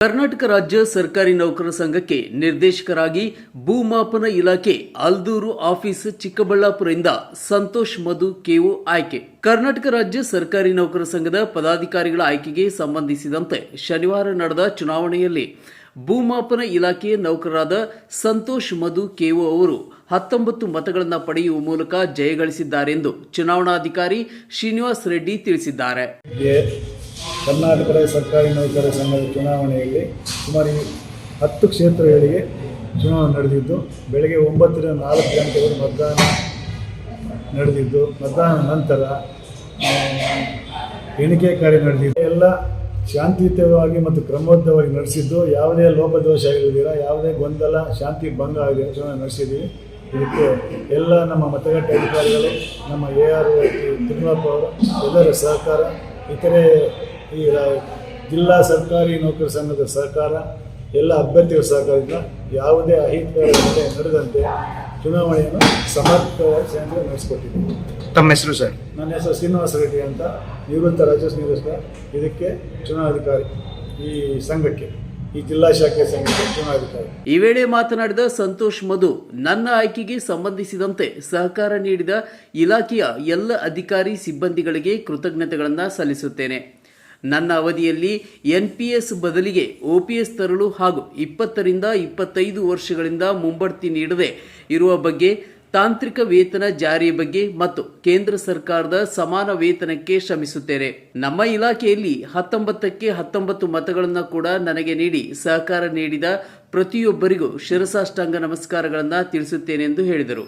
ಕರ್ನಾಟಕ ರಾಜ್ಯ ಸರ್ಕಾರಿ ನೌಕರರ ಸಂಘಕ್ಕೆ ನಿರ್ದೇಶಕರಾಗಿ ಭೂಮಾಪನ ಇಲಾಖೆ ಅಲ್ದೂರು ಆಫೀಸ್ ಚಿಕ್ಕಬಳ್ಳಾಪುರದಿಂದ ಸಂತೋಷ್ ಮಧು ಕೆಒ ಆಯ್ಕೆ. ಕರ್ನಾಟಕ ರಾಜ್ಯ ಸರ್ಕಾರಿ ನೌಕರರ ಸಂಘದ ಪದಾಧಿಕಾರಿಗಳ ಆಯ್ಕೆಗೆ ಸಂಬಂಧಿಸಿದಂತೆ ಶನಿವಾರ ನಡೆದ ಚುನಾವಣೆಯಲ್ಲಿ ಭೂಮಾಪನ ಇಲಾಖೆಯ ನೌಕರರಾದ ಸಂತೋಷ್ ಮಧು ಕೆಒ ಅವರು ಹತ್ತೊಂಬತ್ತು ಮತಗಳನ್ನು ಪಡೆಯುವ ಮೂಲಕ ಜಯಗಳಿಸಿದ್ದಾರೆಂದು ಚುನಾವಣಾಧಿಕಾರಿ ಶ್ರೀನಿವಾಸ್ ರೆಡ್ಡಿ ತಿಳಿಸಿದ್ದಾರೆ. ಗೆ ಕರ್ನಾಟಕ ರಾಜ್ಯ ಸರ್ಕಾರಿ ನೌಕರರ ಸಂಘದ ಚುನಾವಣೆಯಲ್ಲಿ ಸುಮಾರು ಹತ್ತು ಕ್ಷೇತ್ರಗಳಿಗೆ ಚುನಾವಣೆ ನಡೆದಿದ್ದು, ಬೆಳಗ್ಗೆ ಒಂಬತ್ತರಿಂದ ನಾಲ್ಕು ಗಂಟೆವರೆಗೆ ಮತದಾನ ನಡೆದಿದ್ದು ಮತದಾನ ನಂತರ ಎಣಿಕೆ ಕಾರ್ಯ ನಡೆದಿದ್ದು, ಎಲ್ಲ ಶಾಂತಿಯುತವಾಗಿ ಮತ್ತು ಕ್ರಮಬದ್ಧವಾಗಿ ನಡೆಸಿದ್ದು, ಯಾವುದೇ ಲೋಪದೋಷ ಆಗಿರೋದಿಲ್ಲ ಯಾವುದೇ ಗೊಂದಲ, ಶಾಂತಿ ಭಂಗ ಆಗದೆ ಚುನಾವಣೆ ನಡೆಸಿದ್ದೀವಿ. ಇದಕ್ಕೆ ಎಲ್ಲ ನಮ್ಮ ಮತಗಟ್ಟೆ ಅಧಿಕಾರಿಗಳು, ನಮ್ಮ ಎ ಆರ್ ತಿಮ್ಮಪ್ಪ ಅವರು, ಎಲ್ಲರ ಸಹಕಾರ, ಇತರೆ ಈ ರಾ- ಜಿಲ್ಲಾ ಸರ್ಕಾರಿ ನೌಕರ ಸಂಘದ ಸಹಕಾರ ಎಲ್ಲ ಅಭ್ಯರ್ಥಿಗಳ ಸಹಕಾರದಿಂದ ಯಾವುದೇ ಅಹಿತಕರ ಘಟನೆ ನಡೆದಂತೆ ಚುನಾವಣೆಯನ್ನು ಸಮರ್ಥವಾಗಿ ಜನರಿಗೆ ನಡೆಸಿಕೊಟ್ಟಿದ್ದೀವಿ. ತಮ್ಮ ಹೆಸರು ಸರ್? ನನ್ನ ಹೆಸರು ಶ್ರೀನಿವಾಸ ರೆಡ್ಡಿ ಅಂತ ನಿವೃತ್ತ ರಾಜ್ಯ ನಿವೃತ್ತ ಇದಕ್ಕೆ ಚುನಾವಣಾಧಿಕಾರಿ ಈ ಸಂಘಕ್ಕೆ ಈ ಜಿಲ್ಲಾ ಶಾಖೆ ಸಂಘಕ್ಕೆ ಚುನಾವಣಾಧಿಕಾರಿ. ಈ ವೇಳೆ ಮಾತನಾಡಿದ ಸಂತೋಷ್ ಮಧು ನನ್ನ ಆಯ್ಕೆಗೆ ಸಂಬಂಧಿಸಿದಂತೆ ಸಹಕಾರ ನೀಡಿದ ಇಲಾಖೆಯ ಎಲ್ಲ ಅಧಿಕಾರಿ ಸಿಬ್ಬಂದಿಗಳಿಗೆ ಕೃತಜ್ಞತೆಗಳನ್ನು ಸಲ್ಲಿಸುತ್ತೇನೆ. ನನ್ನ ಅವಧಿಯಲ್ಲಿ ಎನ್ಪಿಎಸ್ ಬದಲಿಗೆ ಒ ಪಿ ಎಸ್ ತರಲು ಹಾಗೂ ಇಪ್ಪತ್ತರಿಂದ ಇಪ್ಪತ್ತೈದು ವರ್ಷಗಳಿಂದ ಮುಂಬಡ್ತಿ ನೀಡದೆ ಇರುವ ಬಗ್ಗೆ ತಾಂತ್ರಿಕ ವೇತನ ಜಾರಿ ಬಗ್ಗೆ ಮತ್ತು ಕೇಂದ್ರ ಸರ್ಕಾರದ ಸಮಾನ ವೇತನಕ್ಕೆ ಶ್ರಮಿಸುತ್ತೇನೆ. ನಮ್ಮ ಇಲಾಖೆಯಲ್ಲಿ ಹತ್ತೊಂಬತ್ತಕ್ಕೆ ಹತ್ತೊಂಬತ್ತು ಮತಗಳನ್ನು ಕೂಡ ನನಗೆ ನೀಡಿ ಸಹಕಾರ ನೀಡಿದ ಪ್ರತಿಯೊಬ್ಬರಿಗೂ ಶಿರಸಾಷ್ಟಾಂಗ ನಮಸ್ಕಾರಗಳನ್ನು ತಿಳಿಸುತ್ತೇನೆ ಎಂದು ಹೇಳಿದರು.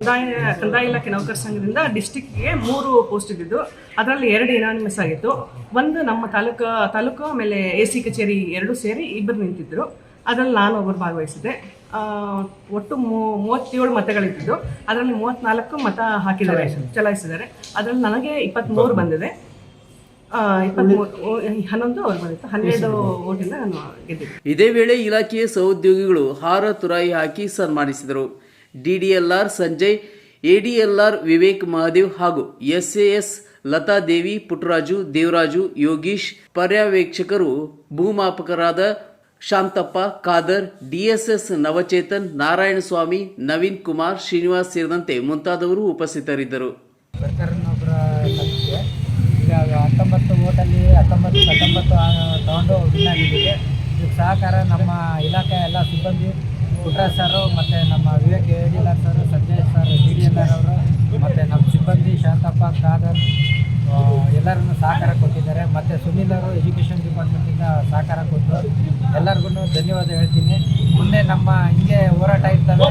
ಕಂದಾಯ ಕಂದಾಯ ಇಲಾಖೆ ನೌಕರ ಸಂಘದಿಂದ ಡಿಸ್ಟಿಕ್ಗೆ ಮೂರು ಪೋಸ್ಟ್ ಇದ್ದಿದ್ದು. ಅದರಲ್ಲಿ ಎರಡು ಇನಾನಿಮಸ್ ಆಗಿತ್ತು. ಒಂದು ನಮ್ಮ ತಾಲೂಕ ತಾಲೂಕು ಆಮೇಲೆ ಎ ಸಿ ಕಚೇರಿ ಎರಡು ಸೇರಿ ಇಬ್ಬರು ನಿಂತಿದ್ದರು ಅದರಲ್ಲಿ ನಾನು ಒಬ್ಬರು ಭಾಗವಹಿಸಿದ್ದೆ. ಆ, ಒಟ್ಟು ಮೂ- ಮೂವತ್ತೇಳು ಮತಗಳಿದ್ದು ಅದರಲ್ಲಿ ಮೂವತ್ತ್ನಾಲ್ಕು ಮತ ಹಾಕಿದ್ದಾರೆ ಚಲಾಯಿಸಿದ್ದಾರೆ. ಅದರಲ್ಲಿ ನನಗೆ ಇಪ್ಪತ್ತ್ಮೂರು ಬಂದಿದೆ. ಆ, ಇಪ್ಪತ್ತ್ಮೂರು ಓ- ಹನ್ನೊಂದು ಅವ್ರು ಬಂದಿತ್ತು. ಹನ್ನೆರಡು ಓಟಿಂದ ನಾನು ಗೆದ್ದಿದ್ದೆ. ಇದೇ ವೇಳೆ ಇಲಾಖೆಯ ಸಹೋದ್ಯೋಗಿಗಳು ಹಾರ ತುರಾಯಿ ಹಾಕಿ ಸನ್ಮಾನಿಸಿದರು. ಡಿಡಿಎಲ್ಆರ್ ಸಂಜಯ್ ಎಡಿಎಲ್ಆರ್ ವಿವೇಕ್ ಮಹಾದೇವ್ ಹಾಗೂ ಎಸ್ಎಎಸ್ ಲತಾದೇವಿ ಪುಟ್ಟರಾಜು, ದೇವರಾಜು, ಯೋಗೀಶ್, ಪರ್ಯವೇಕ್ಷಕರು, ಭೂಮಾಪಕರಾದ ಶಾಂತಪ್ಪ, ಖಾದರ್ ಡಿಎಸ್ಎಸ್ ನವಚೇತನ್, ನಾರಾಯಣಸ್ವಾಮಿ, ನವೀನ್ ಕುಮಾರ್, ಶ್ರೀನಿವಾಸ್ ಸೇರಿದಂತೆ ಮುಂತಾದವರು ಉಪಸ್ಥಿತರಿದ್ದರು. ಹತ್ತೊಂಬತ್ತು ಹತ್ತೊಂಬತ್ತು ಹತ್ತೊಂಬತ್ತು ಸಹಕಾರ ನಮ್ಮ ಇಲಾಖೆ ಎಲ್ಲ ಸಿಬ್ಬಂದಿ ಪುಟ್ರಾಜ್ ಸರು ಮತ್ತು ನಮ್ಮ Vivek D sir Sanjay sir D D L R ಅವರು, ಮತ್ತು ನಮ್ಮ ಸಿಬ್ಬಂದಿ ಶಾಂತಪ್ಪ, ಖಾದರ್ ಎಲ್ಲರನ್ನು ಸಹಕಾರ ಕೊಟ್ಟಿದ್ದಾರೆ. ಮತ್ತು ಸುನೀಲ್ ಅವರು ಎಜುಕೇಷನ್ ಡಿಪಾರ್ಟ್ಮೆಂಟಿಂದ ಸಹಕಾರ ಕೊಟ್ಟರು ಎಲ್ಲರಿಗೂ ಧನ್ಯವಾದ ಹೇಳ್ತೀನಿ. ಮುಂದೆ ನಮ್ಮ ಹಿಂಗೆ ಹೋರಾಟ ಇರ್ತವೆ,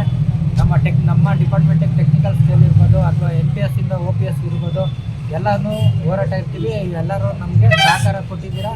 ನಮ್ಮ ಟೆಕ್, ನಮ್ಮ ಡಿಪಾರ್ಟ್ಮೆಂಟಿಗೆ ಟೆಕ್ನಿಕಲ್ ಸ್ಕೇಲ್ ಇರ್ಬೋದು, ಅಥವಾ ಎನ್ ಪಿ ಎಸ್ ಇಂದ ಒ ಪಿ ಎಸ್ ಇರ್ಬೋದು, ಎಲ್ಲನೂ ಹೋರಾಟ ಇರ್ತೀವಿ. ಎಲ್ಲರೂ ನಮಗೆ ಸಹಕಾರ ಕೊಟ್ಟಿದ್ದೀರಾ.